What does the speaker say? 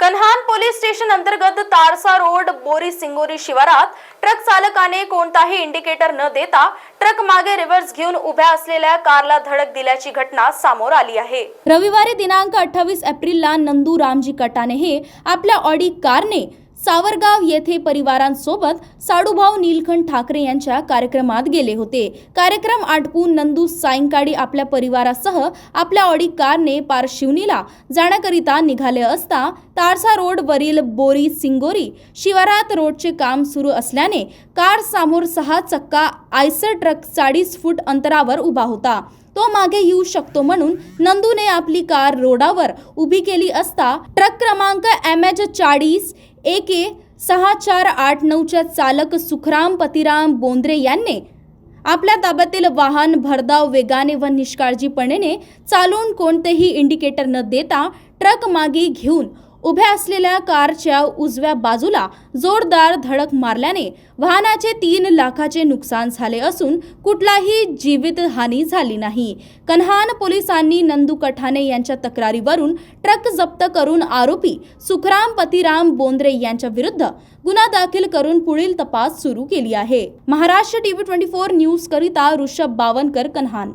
Kanhan police station अंतर्गत तारसा road बोरी सिंगोरी शिवारात truck चालकाने कोणताही इंडिकेटर न देता ट्रक मागे रिव्हर्स घेऊन उभ्या असलेल्या कारला धडक दिल्याची घटना समोर आली आहे. रविवारी दिनांक अठ्ठावीस एप्रिलला नंदू रामजी कटाने हे आपल्या ऑडी कारने सावरगाव येथे परिवारांसोबत साडूभाऊ नीलकंठ ठाकरे यांच्या कार्यक्रमात गेले होते. कार्यक्रम आटपून नंदू सायंकाळी आपल्या परिवारासह आपल्या ऑडी कारने पारशिवनीला जाण्याकरिता निघाले असता तारसा रोडवरील बोरी सिंगोरी शिवारात रोडचे काम सुरू असल्याने कार समोर सहा चक्का आयसर ट्रक चाळीस फूट अंतरावर उभा होता. तो मागे येऊ शकतो म्हणून नंदूने आपली कार रोडावर उभी केली असता ट्रक क्रमांक एम एच चाळीस ए के सहा चार आठ नऊच्या चालक सुखराम पतिराम बोंद्रे यांनी आपल्या ताब्यातील वाहन भरधाव वेगाने व निष्काळजीपणे चालवून कोणतेही इंडिकेटर न देता ट्रक मागे घेऊन उभ्या असलेल्या कारच्या उजव्या बाजूला जोरदार धडक मारल्याने वाहनाचे तीन लाखाचे नुकसान झाले असून कुठलाही जीवितहानी झाली नाही. कन्हान पोलिसांनी नंदू कठाने यांच्या तक्रारीवरून ट्रक जप्त करून आरोपी सुखराम पतिराम बोंद्रे यांच्या विरुद्ध गुन्हा दाखल करून पुढील तपास सुरू केली आहे. Maharashtra TV twenty four news करिता ऋषभ बावनकर कन्हान.